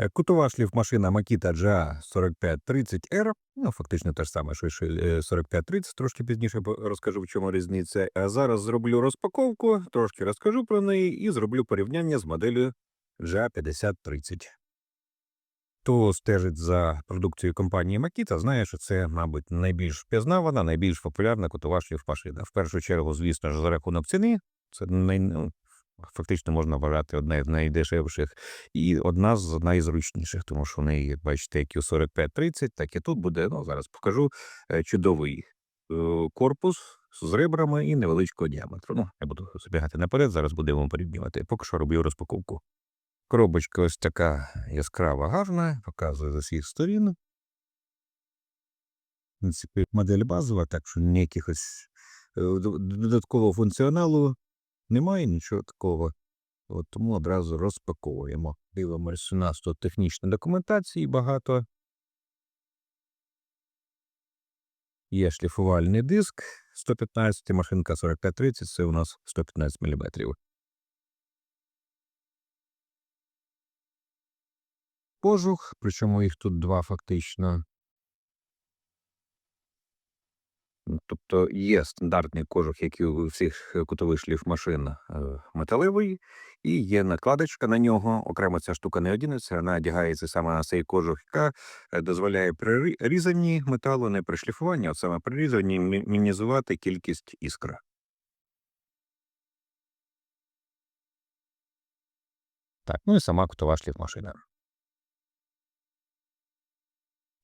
Е, Кутова шліфмашина Makita GA4530R, ну фактично те ж саме, що й е, 4530, трошки пізніше розкажу, в чому різниця. А зараз зроблю розпаковку, трошки розкажу про неї і зроблю порівняння з моделлю GA5030. Хто стежить за продукцією компанії Makita, знає, що це, мабуть, найбільш впізнавана, найбільш популярна кутова шліфмашина. В першу чергу, звісно ж, за рахунок ціни. Це най, ну, фактично можна вважати одна з найдешевших і одна з найзручніших, тому що в неї, бачите, як і у 4530, так і тут буде, ну, зараз покажу, е, чудовий е, корпус з ребрами і невеличкого діаметру. Ну, я буду забігати наперед, зараз будемо порівнювати. Поки що роблю розпаковку. Коробочка ось така яскрава, гарна, показує з усіх сторін. Модель базова, так що ніякихось е, додаткового функціоналу немає, нічого такого. От тому одразу розпаковуємо. Дивимося, у нас тут технічної документації багато. Є шліфувальний диск 115, машинка 4530, це у нас 115 мм. Кожух, причому їх тут два фактично. Тобто є стандартний кожух, як і у всіх е, кутових шліфмашин, е, металевий, і є накладочка на нього. Окремо ця штука не одінеться, вона одягається саме на цей кожух, яка е, дозволяє при різанні металу, не при шліфуванні, а саме при різанні мінімізувати кількість іскра. Так, ну і сама кутова шліфмашина.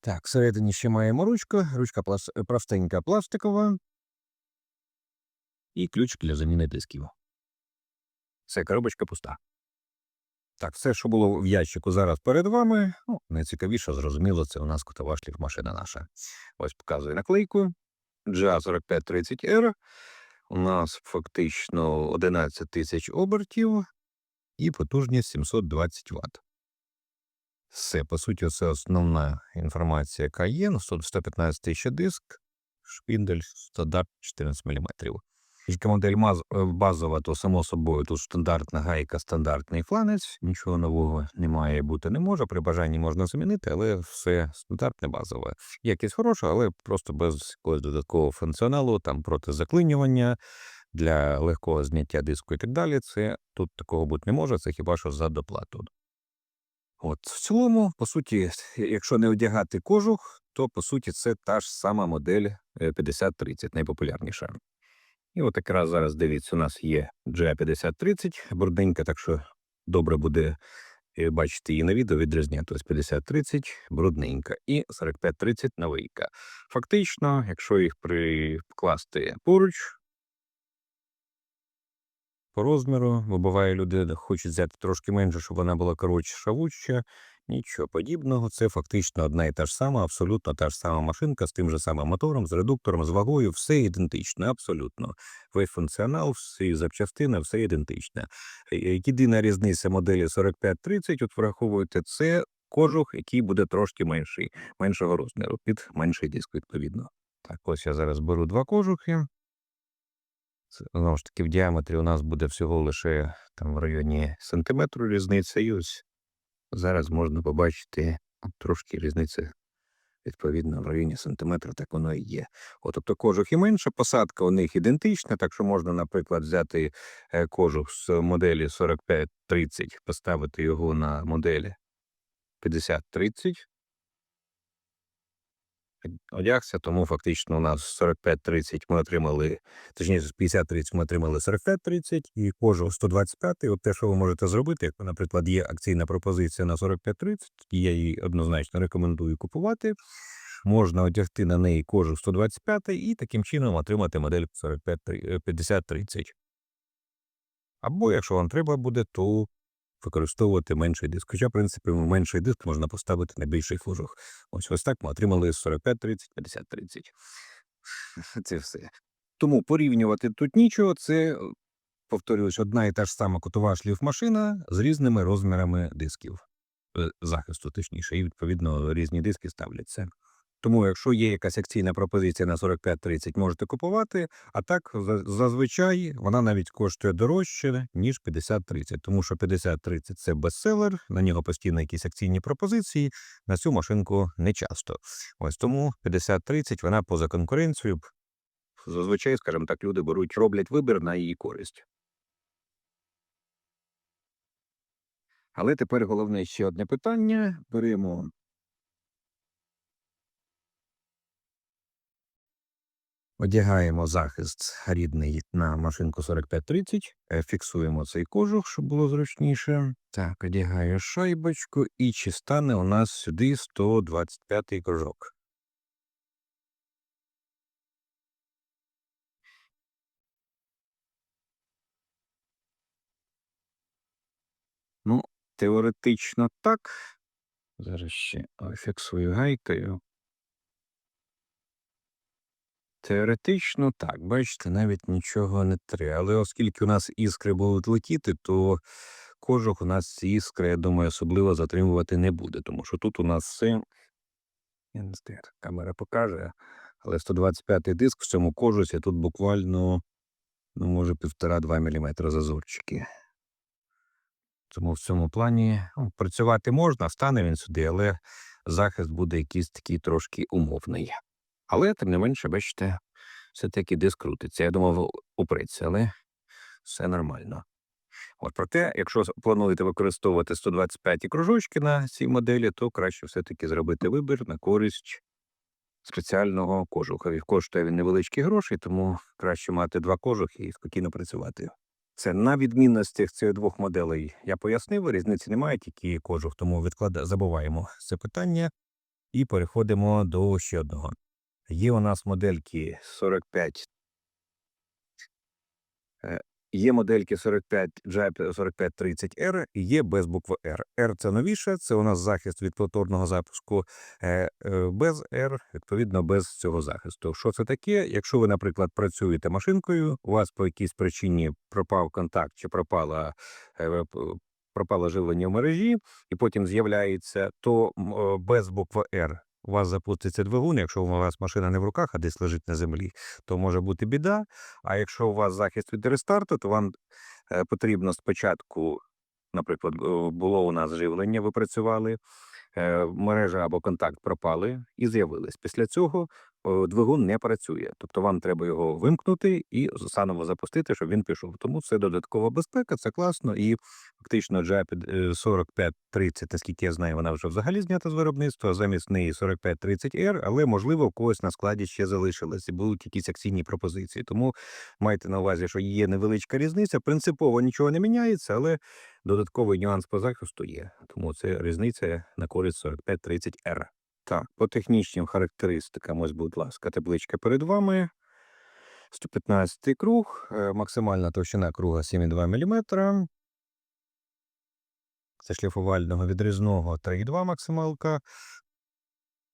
Так, всередині ще маємо ручку. Ручка е, простенька пластикова. І ключ для заміни дисків. Все, коробочка пуста. Так, все, що було в ящику зараз перед вами. Ну, найцікавіше, зрозуміло, це у нас кутова шліфмашина наша. Ось показую наклейку. GA4530R. У нас фактично 11 тисяч обертів і потужність 720 Вт. Все, по суті, це основна інформація, яка є. 100 115 тисяч диск, шпіндель, стандарт 14 мм. Тільки модель е, базова, то само собою тут стандартна гайка, стандартний фланець, нічого нового не має бути не може. При бажанні можна замінити, але все стандартне базове. Якість хороша, але просто без якогось додаткового функціоналу, там проти заклинювання, для легкого зняття диску і так далі. Це тут такого бути не може, це хіба що за доплату. От в цілому, по суті, якщо не одягати кожух, то по суті це та ж сама модель е, 5030, найпопулярніша. І от якраз зараз дивіться, у нас є GA5030, брудненька, так що добре буде е, бачити її на відео, відрізняти. Ось 5030, брудненька, і 4530 новийка. Фактично, якщо їх прикласти поруч, по розміру, бо буває люди хочуть взяти трошки менше, щоб вона була коротше шавуча. Нічого подібного, це фактично одна і та ж сама, абсолютно та ж сама машинка з тим же самим мотором, з редуктором, з вагою, все ідентично, абсолютно. Весь функціонал, всі запчастини, все ідентичне. Е, е, Єдина різниця моделі 4530, от враховуєте, це кожух, який буде трошки менший, меншого розміру, під менший диск, відповідно. Так, ось я зараз беру два кожухи. Знову ж таки, в діаметрі у нас буде всього лише там в районі сантиметру різниця. І ось зараз можна побачити трошки різниця, відповідно, в районі сантиметра, так воно і є. От, тобто кожух і менше, посадка у них ідентична, так що можна, наприклад, взяти е, кожух з моделі 4530, поставити його на моделі 5030. Одягся, тому фактично у нас 45-30 ми отримали, точніше, з 50-30 ми отримали 45-30 і кожух 125-й. От те, що ви можете зробити, як, наприклад, є акційна пропозиція на 45-30, я її однозначно рекомендую купувати. Можна одягти на неї кожух 125 і таким чином отримати модель 45 е, 50-30. Або, якщо вам треба буде, то використовувати менший диск. Хоча, в принципі, менший диск можна поставити на більший кожух. Ось ось так ми отримали 45-30, 50-30. Це все. Тому порівнювати тут нічого, це, повторюсь, одна і та ж сама кутова шліфмашина з різними розмірами дисків. Е, Захисту, точніше, і відповідно різні диски ставляться. Тому, якщо є якась акційна пропозиція на 45-30, можете купувати. А так, зазвичай вона навіть коштує дорожче, ніж 50-30. Тому що 50-30 – це бестселер, на нього постійно якісь акційні пропозиції. На цю машинку не часто. Ось тому 50-30 вона поза конкуренцією. Зазвичай, скажімо так, люди беруть, роблять вибір на її користь. Але тепер головне ще одне питання. Беремо Одягаємо захист рідний на машинку 4530, е, фіксуємо цей кожух, щоб було зручніше. Так, одягаю шайбочку, і чи стане у нас сюди 125 кружок. Ну, теоретично так. Зараз ще фіксую гайкою. Теоретично так, бачите, навіть нічого не треба. Але оскільки у нас іскри будуть летіти, то кожух у нас ці іскри, я думаю, особливо затримувати не буде, тому що тут у нас все. Я не знаю, камера покаже, але 125-й диск в цьому кожусі тут буквально, ну, може, півтора-два міліметра зазорчики. Тому в цьому плані ну, працювати можна, стане він сюди, але захист буде якийсь такий трошки умовний. Але, тим не менше, бачите, все-таки диск крутиться. Я думав, упреться, але все нормально. От, проте, якщо плануєте використовувати 125 кружочки на цій моделі, то краще все-таки зробити вибір на користь спеціального кожуха. І Коштує він невеличкі гроші, тому краще мати два кожухи і спокійно працювати. Це на відмінностях цих двох моделей я пояснив, різниці немає, тільки кожух, тому відклада... забуваємо це питання і переходимо до ще одного. Є у нас модельки 45. Е, Є модельки 45 JAP 4530R і є без букви R. R – це новіше, це у нас захист від повторного запуску. е, е, Без R, відповідно, без цього захисту. Що це таке? Якщо ви, наприклад, працюєте машинкою, у вас по якійсь причині пропав контакт чи пропала, пропало живлення в мережі, і потім з'являється, то без букви R у вас запуститься двигун, якщо у вас машина не в руках, а десь лежить на землі, то може бути біда. А якщо у вас захист від рестарту, то вам е, потрібно спочатку, наприклад, було у нас живлення, ви працювали, мережа або контакт пропали і з'явились. Після цього е, двигун не працює. Тобто вам треба його вимкнути і заново запустити, щоб він пішов. Тому це додаткова безпека, це класно. І фактично JAP 4530, наскільки я знаю, вона вже взагалі знята з виробництва. Замість неї 4530R, але можливо у когось на складі ще залишилось і будуть якісь акційні пропозиції. Тому майте на увазі, що є невеличка різниця. Принципово нічого не міняється, але додатковий нюанс по захисту є. Тому це різниця на користь 4530R. Так, по технічним характеристикам, ось, будь ласка, табличка перед вами. 115 круг, е, максимальна товщина круга 7,2 мм. Це шліфувального відрізного 3,2 максималка.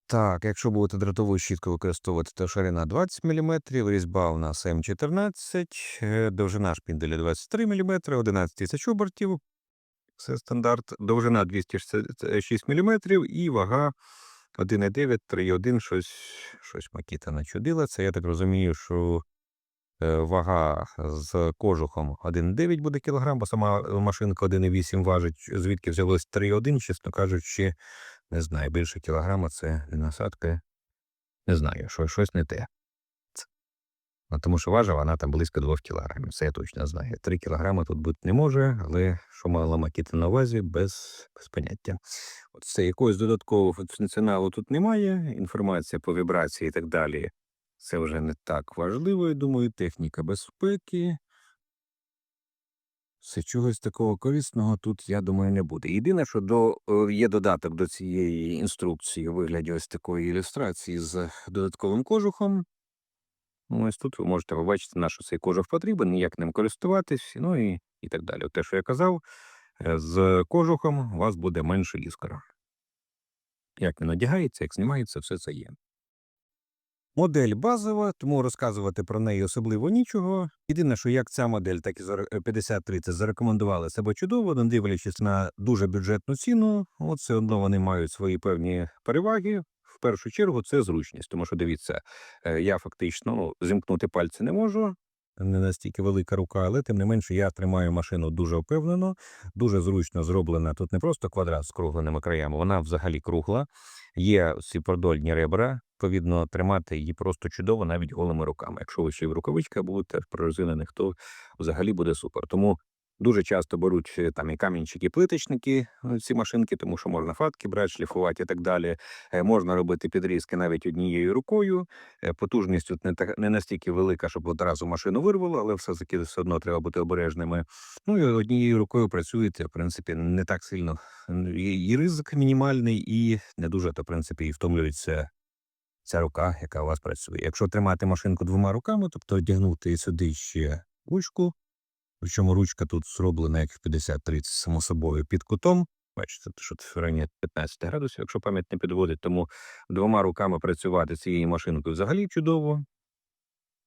Так, якщо будете дротову щітку використовувати, то ширина 20 мм, різьба у нас М14, е, довжина шпінделя 23 мм, 11 тисяч обертів. Це стандарт. Довжина 206 мм і вага 1,9, 3,1, щось, щось Макіта начудила. Це я так розумію, що е, вага з кожухом 1,9 буде кілограм, бо сама машинка 1,8 важить. Звідки взялось 3,1, чесно кажучи, не знаю. Більше кілограма це не насадка. Не знаю, що щось не те. Тому що важила вона там близько 2 кілограмів. Це я точно знаю. 3 кілограми тут бути не може, але що мала макіти на увазі, без, без поняття. От це якогось додаткового функціоналу тут немає. Інформація по вібрації і так далі. Це вже не так важливо, я думаю, техніка безпеки. Все чогось такого корисного тут, я думаю, не буде. Єдине, що до, е, є додаток до цієї інструкції у вигляді ось такої ілюстрації з додатковим кожухом. Ну, ось тут ви можете побачити, на що цей кожух потрібен, як ним користуватись, ну і, і так далі. От Те, що я казав, е, з кожухом у вас буде менше іскра. Як він одягається, як знімається, все це є. Модель базова, тому розказувати про неї особливо нічого. Єдине, що як ця модель, так і зар- е, 5030 зарекомендували себе чудово, не дивлячись на дуже бюджетну ціну, от все одно вони мають свої певні переваги. В першу чергу це зручність. Тому що дивіться, е, я фактично ну, зімкнути пальці не можу. Не настільки велика рука, але тим не менше я тримаю машину дуже впевнено, дуже зручно зроблена. Тут не просто квадрат з кругленими краями, вона взагалі кругла. Є ці продольні ребра. Відповідно, тримати її просто чудово навіть голими руками. Якщо ви ще й в рукавичках будете прорезинених, то взагалі буде супер. Тому дуже часто беруть е, там і камінчики, плиточники е, ці машинки, тому що можна фатки брати, шліфувати і так далі. Е, Можна робити підрізки навіть однією рукою. Потужність тут не так не настільки велика, щоб одразу машину вирвало, але все таки все одно треба бути обережними. Ну і однією рукою працюєте, в принципі, не так сильно і, і ризик мінімальний, і не дуже то в принципі і втомлюється ця рука, яка у вас працює. Якщо тримати машинку двома руками, тобто одягнути сюди ще ручку, причому ручка тут зроблена як в 50-30, само собою, під кутом. Бачите, що в районі 15 градусів, якщо пам'ять не підводить, тому двома руками працювати цією машинкою взагалі чудово.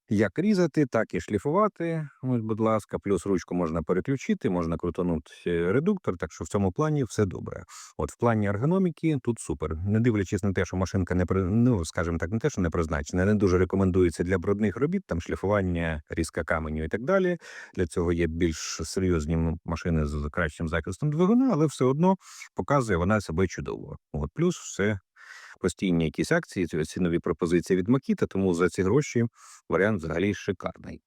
Як різати, так і шліфувати. Ось, будь ласка, плюс ручку можна переключити, можна крутанути е, редуктор, так що в цьому плані все добре. От в плані ергономіки тут супер. Не дивлячись на те, що машинка не ну, скажімо так, не те, що не призначена, не дуже рекомендується для брудних робіт, там шліфування, різка каменю і так далі. Для цього є більш серйозні машини з кращим захистом двигуна, але все одно показує вона себе чудово. От плюс все постійні якісь акції, ці ці пропозиції від Макіта, тому за ці гроші варіант взагалі шикарний.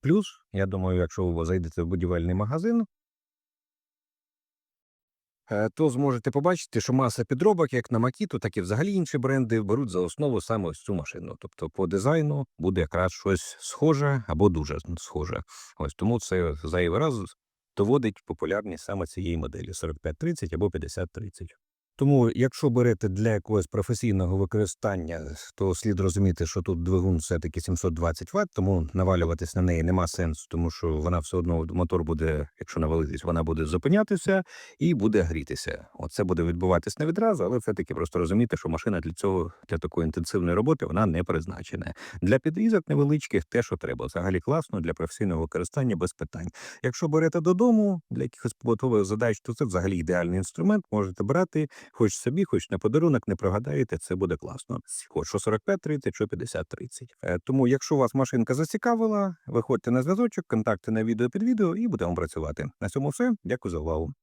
Плюс, я думаю, якщо ви зайдете в будівельний магазин, е, то зможете побачити, що маса підробок, як на Макіту, так і взагалі інші бренди беруть за основу саме ось цю машину. Тобто по дизайну буде якраз щось схоже або дуже схоже. Ось тому це зайвий раз доводить популярність саме цієї моделі 4530 або 5030. Тому, якщо берете для якогось професійного використання, то слід розуміти, що тут двигун все-таки 720 Вт, тому навалюватись на неї нема сенсу, тому що вона все одно мотор буде, якщо навалитись, вона буде зупинятися і буде грітися. Оце буде відбуватись не відразу, але все-таки просто розуміти, що машина для цього для такої інтенсивної роботи вона не призначена. Для підрізок невеличких те, що треба. Взагалі класно для професійного використання без питань. Якщо берете додому для якихось побутових задач, то це взагалі ідеальний інструмент. Можете брати хоч собі, хоч на подарунок, не прогадаєте, це буде класно. Хоч що 45-30, що 50-30. Е, Тому, якщо вас машинка зацікавила, виходьте на зв'язочок, контакти на відео під відео і будемо працювати. На цьому все. Дякую за увагу.